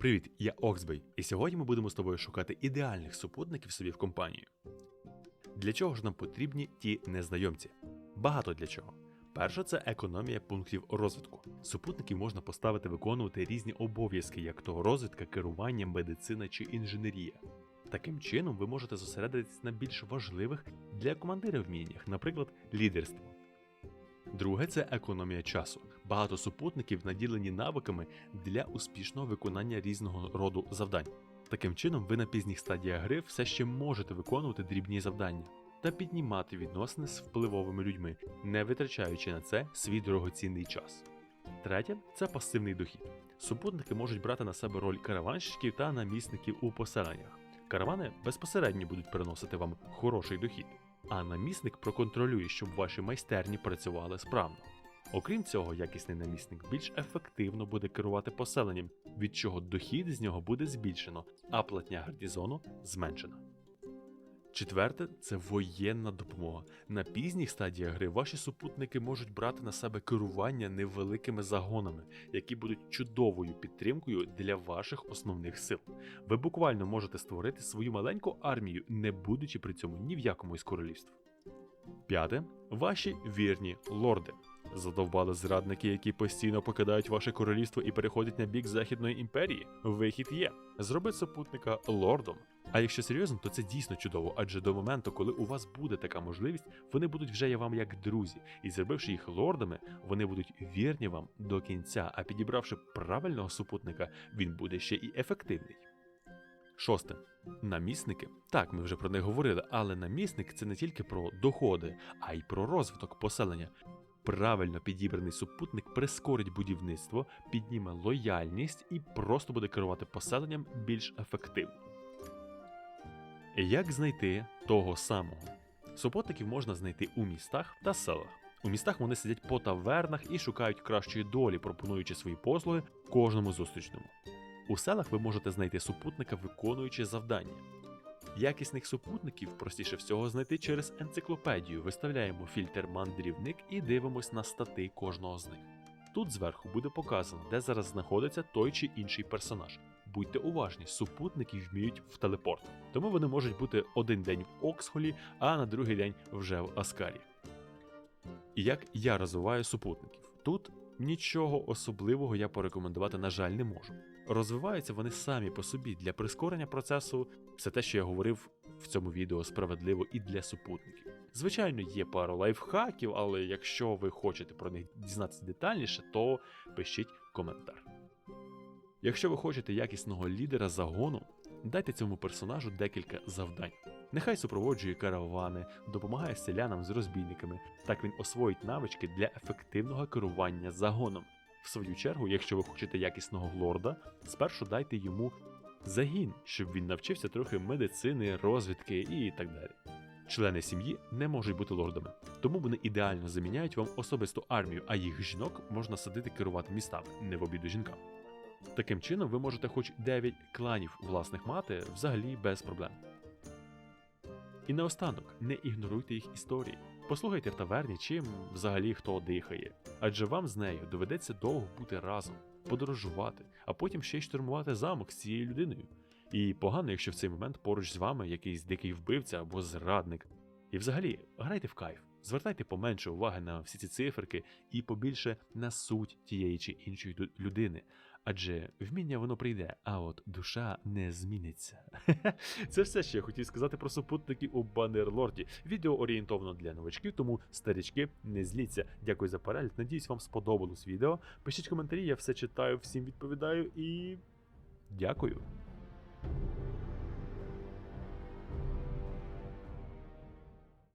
Привіт, я Оксбей, і сьогодні ми будемо з тобою шукати ідеальних супутників собі в компанію. Для чого ж нам потрібні ті незнайомці? Багато для чого. Перше це економія пунктів розвитку. Супутників можна поставити виконувати різні обов'язки, як то розвідка, керування, медицина чи інженерія. Таким чином ви можете зосередитись на більш важливих для командира вміннях, наприклад, лідерство. Друге це економія часу. Багато супутників наділені навиками для успішного виконання різного роду завдань. Таким чином, ви на пізніх стадіях гри все ще можете виконувати дрібні завдання та піднімати відносини з впливовими людьми, не витрачаючи на це свій дорогоцінний час. Третє це пасивний дохід. Супутники можуть брати на себе роль караванщиків та намісників у поселеннях. Каравани безпосередньо будуть приносити вам хороший дохід, а намісник проконтролює, щоб ваші майстерні працювали справно. Окрім цього, якісний намісник більш ефективно буде керувати поселенням, від чого дохід з нього буде збільшено, а платня гарнізону зменшена. Четверте це воєнна допомога. На пізніх стадіях гри ваші супутники можуть брати на себе керування невеликими загонами, які будуть чудовою підтримкою для ваших основних сил. Ви буквально можете створити свою маленьку армію, не будучи при цьому ні в якому із королівств. П'яте ваші вірні лорди. Задовбали зрадники, які постійно покидають ваше королівство і переходять на бік Західної імперії. Вихід є. Зроби супутника лордом. А якщо серйозно, то це дійсно чудово, адже до моменту, коли у вас буде така можливість, вони будуть вже вам як друзі, і зробивши їх лордами, вони будуть вірні вам до кінця, а підібравши правильного супутника, він буде ще і ефективний. Шосте. Намісники. Так, ми вже про них говорили, але намісник це не тільки про доходи, а й про розвиток поселення. Правильно підібраний супутник прискорить будівництво, підніме лояльність і просто буде керувати поселенням більш ефективно. Як знайти того самого? Супутників можна знайти у містах та селах. У містах вони сидять по тавернах і шукають кращої долі, пропонуючи свої послуги кожному зустрічному. У селах ви можете знайти супутника, виконуючи завдання. Якісних супутників простіше всього знайти через енциклопедію. Виставляємо фільтр мандрівник і дивимось на стати кожного з них. Тут зверху буде показано, де зараз знаходиться той чи інший персонаж. Будьте уважні, супутники вміють в телепорт, тому вони можуть бути один день в Оксхолі, а на другий день вже в Аскарі. І як я розвиваю супутників? Тут нічого особливого я порекомендувати, на жаль, не можу. Розвиваються вони самі по собі для прискорення процесу, все те, що я говорив в цьому відео справедливо і для супутників. Звичайно, є пара лайфхаків, але якщо ви хочете про них дізнатися детальніше, то пишіть коментар. Якщо ви хочете якісного лідера загону, дайте цьому персонажу декілька завдань. Нехай супроводжує каравани, допомагає селянам з розбійниками, так він освоїть навички для ефективного керування загоном. В свою чергу, якщо ви хочете якісного лорда, спершу дайте йому загін, щоб він навчився трохи медицини, розвідки і так далі. Члени сім'ї не можуть бути лордами, тому вони ідеально заміняють вам особисту армію, а їх жінок можна садити керувати містами, не в обіду жінкам. Таким чином, ви можете хоч 9 кланів власних мати взагалі без проблем. І наостанок, не ігноруйте їх історії. Послухайте в таверні, чим взагалі хто дихає, адже вам з нею доведеться довго бути разом, подорожувати, а потім ще й штурмувати замок з цією людиною. І погано, якщо в цей момент поруч з вами якийсь дикий вбивця або зрадник. І взагалі, грайте в кайф, звертайте поменше уваги на всі ці циферки і побільше на суть тієї чи іншої людини. Адже вміння воно прийде, а от душа не зміниться. Це все, що я хотів сказати про супутників у Баннерлорді. Відео орієнтовано для новачків, тому старички не зліться. Дякую за перегляд. Надіюсь, вам сподобалось відео. Пишіть коментарі, я все читаю, всім відповідаю і дякую.